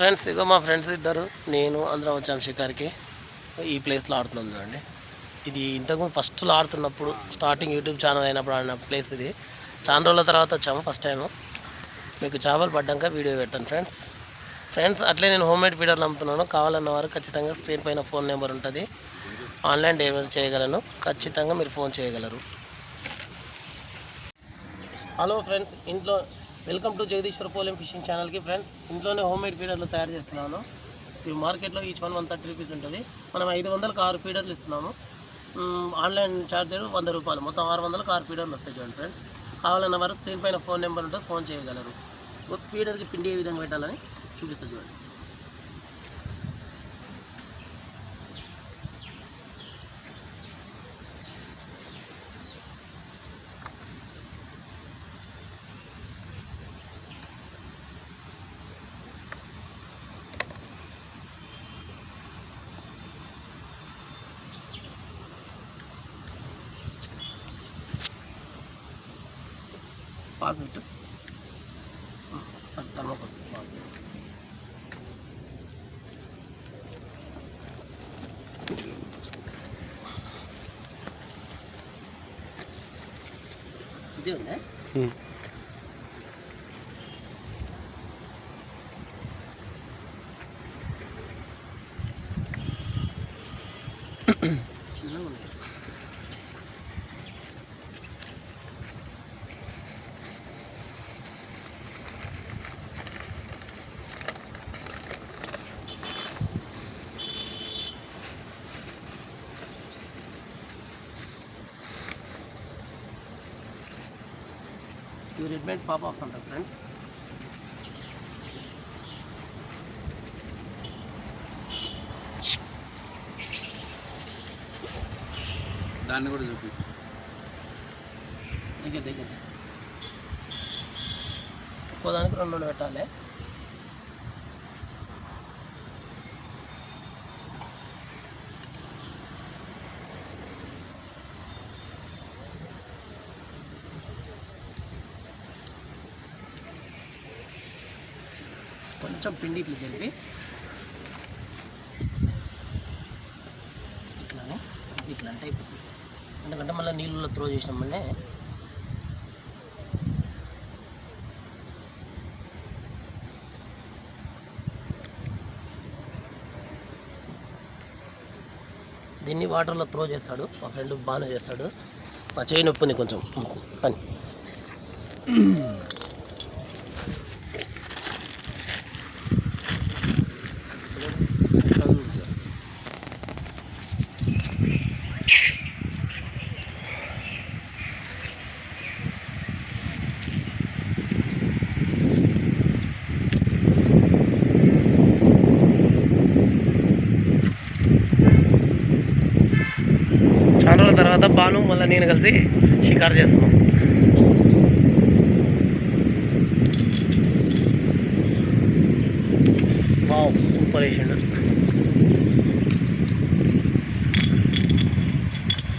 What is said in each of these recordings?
Friends ఇగో మా friends ఇద్దరు నేను అందరం వచ్చాం షికార్కి. ఈ ప్లేస్లో ఆడుతున్నాం చూడండి. ఇది ఇంతకుముందు ఫస్ట్లో ఆడుతున్నప్పుడు స్టార్టింగ్ యూట్యూబ్ ఛానల్ అయినప్పుడు ఆడిన ప్లేస్ ఇది. చాలా రోజుల తర్వాత వచ్చాము ఫస్ట్ టైము. మీకు చేపలు పడ్డాక వీడియో పెడతాను ఫ్రెండ్స్. ఫ్రెండ్స్ అట్లే నేను హోమ్ మేడ్ ఫీడర్లు అమ్ముతున్నాను. కావాలన్న వారు ఖచ్చితంగా స్క్రీన్ పైన ఫోన్ నెంబర్ ఉంటుంది. ఆన్లైన్ డెలివరీ చేయగలను. ఖచ్చితంగా మీరు ఫోన్ చేయగలరు. హలో ఫ్రెండ్స్ ఇంట్లో welcome to Jagadishwara Polem fishing ఛానల్కి ఫ్రెండ్స్. ఇంట్లోనే హోమ్ మేడ్ ఫీడర్లు తయారు చేస్తున్నాను. ఇవి మార్కెట్లో each one one thirty rupees ఉంటుంది. మనం ఐదు వందలకు ఆరు ఫీడర్లు ఇస్తున్నాము. ఆన్లైన్ ఛార్జర్ వంద రూపాయలు. మొత్తం ఆరు వందలకు ఆరు ఫీడర్లు వస్తాయి చూడండి ఫ్రెండ్స్. కావాలన్న వారు స్క్రీన్ పైన ఫోన్ నెంబర్ ఉంటుంది ఫోన్ చేయగలరు. ఫీడర్కి పిండి ఏ విధంగా పెట్టాలని చూపిస్తుంది చూడండి. పాస్ పెట్టు అది థర్మోకోల్స్ పాస్ ఇది ఉందా చిన్నగా ఉంది ఇవి రెడ్మేడ్ పాప్ ఆప్స్ అంటారు ఫ్రెండ్స్. దాన్ని కూడా చూపి. దగ్గర దగ్గర. ఒక్కో దానికి రెండు రెండు పెట్టాలి. కొంచెం పిండి ఇట్లా జరిపి ఇట్లానే ఇట్లా అంటే అయిపోతుంది. ఎందుకంటే మళ్ళీ నీళ్ళలో త్రో చేసినామనే దీన్ని వాటర్లో త్రో చేస్తాడు. మా ఫ్రెండ్ బాగానే చేస్తాడు. నా చేయి నొప్పి కొంచెం. కానీ చాలా రోజుల తర్వాత బాను మళ్ళీ నేను కలిసి షికారు చేస్తున్నాం. వావ్ సూపర్ వేసిండు.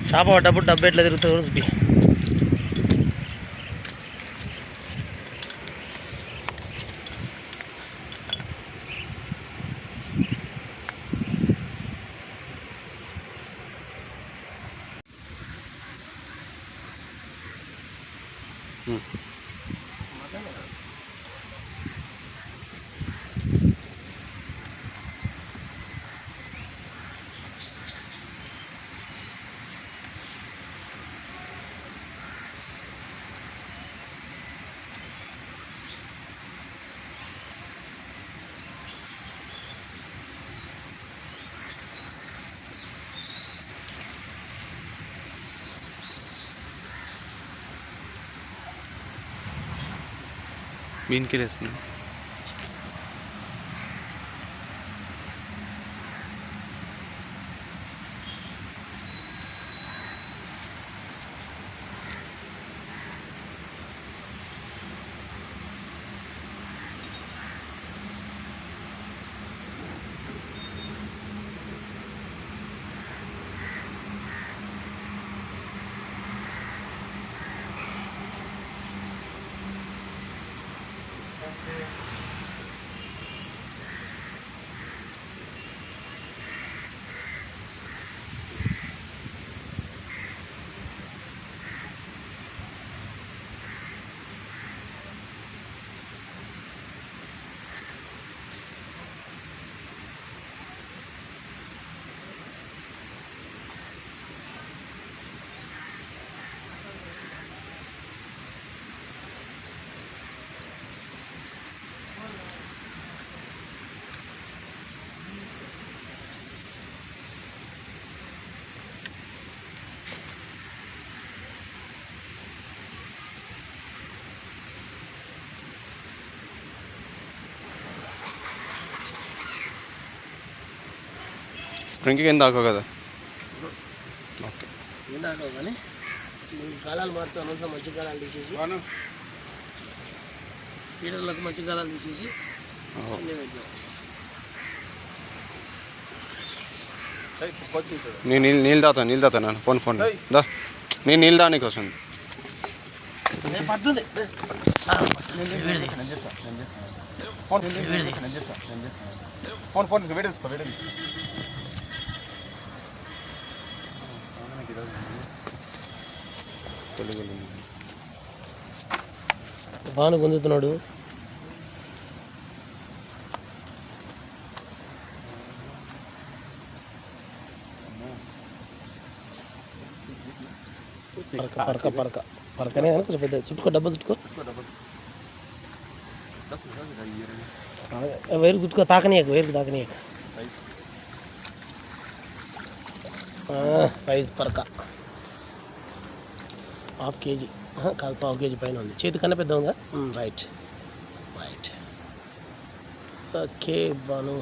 చేప పడ్డప్పుడు డబ్బు ఎట్లా తిరుగుతుందో చూపి మీన్కి వేస్తున్నాం స్ప్రింగ్కి ఏం తాకో కదా. ఓకే. ఏం దాకా కానీ మంచి తీసేసి మంచి తీసేసి నేను నీళ్ళు నీళ్ళు తాతా నీళ్ళు తాతా నాన్న. ఫోన్ ఫోన్ దా. నేను నీళ్ళు దా నీకు వస్తుంది పడుతుంది. ఫోన్ ఫోన్ వీడియో తీసుకో వీడియో తెలుగులో. బాను గుంజుతున్నాడు. పరక పరక పరక. పరకనే కానీ కొంచెం పెద్ద చుట్టుకో డబ్బా చుట్టుకో. వేరు చుట్టుకో తాకనీయక వేరుకు తాకనీయక. సైజ్ పరక. హాఫ్ కేజీ కాదు పావు కేజీ పైన ఉంది. చేతి కన్నా పెద్ద ఉందా right. Right. Okay Bhanu.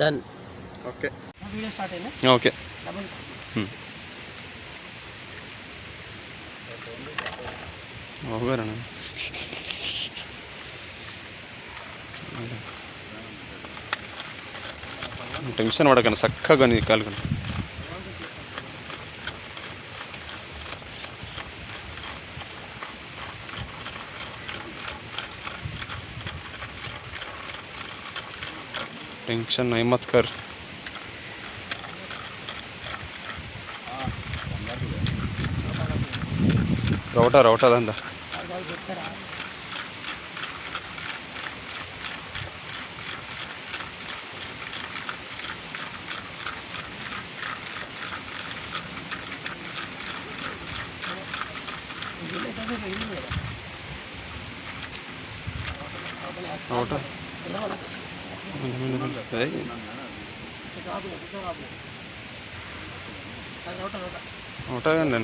Done. Okay. Video start అయినా ఓకే. టెన్షన్ పడకండి చక్కగా కాలుకండి टेंशन नहीं मत कर रोटा रोटा धंधा നോട്ടെ रोटा రోటా అండి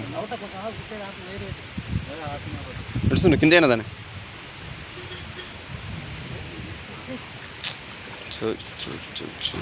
నడుస్తుంది కింద అయినా దాన్ని? చూ చూ చూ.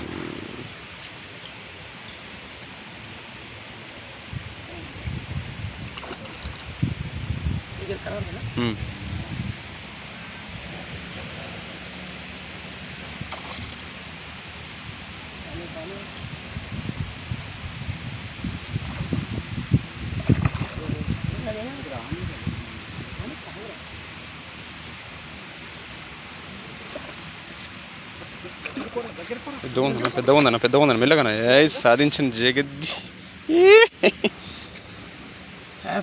పెద్ద ఉందన్న పెద్దగా ఉందన్న పెద్దగా ఉందన్న మెల్లగానే ఏ సాధించిన జగద్ది.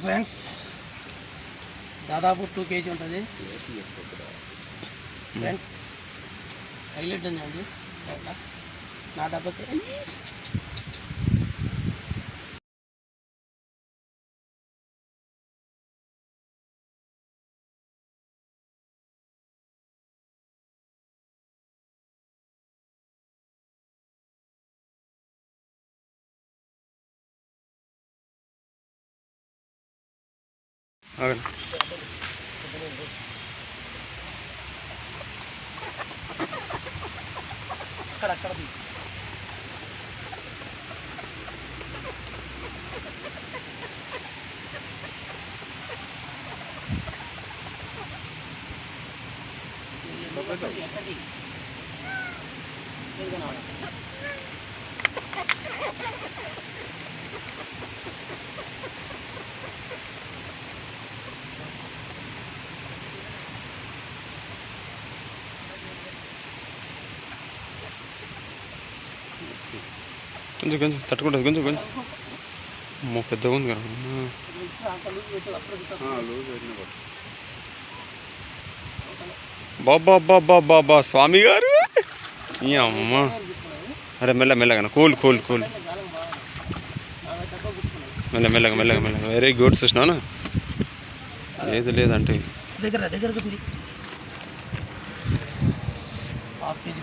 ఫ్రెండ్స్ దాదాపు టూ కేజీ ఉంటుంది. ఫ్రెండ్స్ హైలైట్ ఉందండి నా డబ్బా ఆగండి. అక్కడ అక్కడ కొంచెం కొంచెం తట్టుకుంటుంది కొంచెం కొంచెం. అమ్మో పెద్దగా ఉంది కదా. బాబా బాబా బాబా స్వామి గారు. ఈ అమ్మ. అరే మెల్ల మెల్లగా కూల్ కూల్ కూల్. మెల్ల మెల్లగా మెల్లగా మెల్లగా. వెరీ గుడ్ చూసినాను లేదు లేదంటే. దగ్గర దగ్గరకు తిరిగి. హాఫ్ కేజీ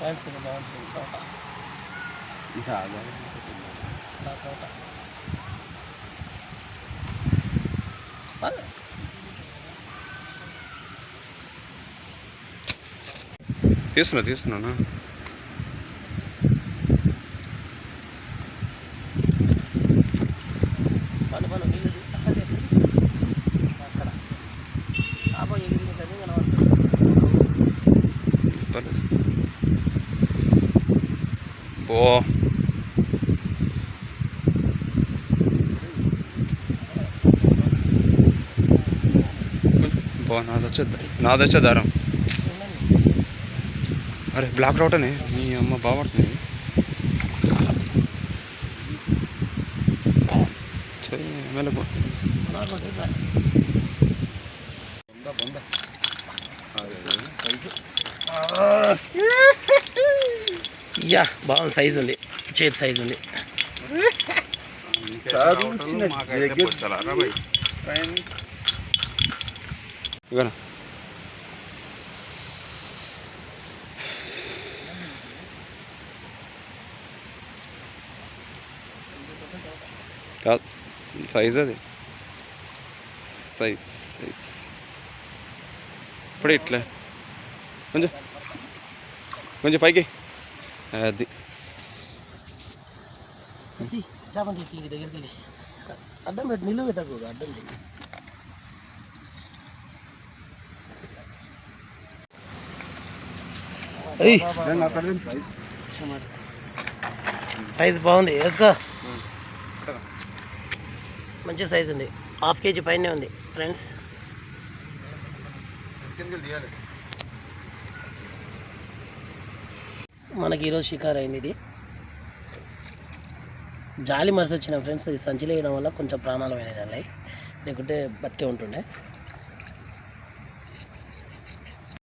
పైన స్వామివారికి పడ్డది ఉమ్, ఇప్పుడు ది, మళ్ళీ మాట్లాడు ఫ్రెండ్స్ ఇది బాగుంటుంది తోట ఇలా తోట బాగా. తీస్తున్నా తీస్తున్నానా పను పను నీళ్ళు తీ- అక్కడ పెట్టు. అక్కడ చేప ఎగిరింది కదా కనబడుతుంది పర్లేదు బో బో నాది వచ్చేది నాది వచ్చే దారం. అరే బ్లాక్ రౌట్ అని? మీ అమ్మ బాగుపడుతుంది ఇట్లా. యా బాగుంది సైజు ఉంది. చేతి సైజు ఉంది. ఇవ్వనా? కాదు సైజ్ అది. Size size. ఇప్పుడు ఇట్లా. కొంచెం కొంచెం పైకి. అది. తీ, తీసుకెళ్ళి దగ్గరికి వెళ్ళి. అడ్డం పెట్టి నిలువ పెట్టకూడదు అడ్డం పెట్టి ఏయ్ సైజ్ బాగుంది. వేసుకో. మంచి సైజ్ ఉంది. హాఫ్ కేజీ పైనే ఉంది ఫ్రెండ్స్ మనకి ఈరోజు షికార్ అయింది ఇది. జాలి మరిసి వచ్చిన ఫ్రెండ్స్ ఇది సంచిలో వేయడం వల్ల కొంచెం ప్రాణాలు పోయినాయి దానిలో. లేకుంటే బతికే ఉంటుండే.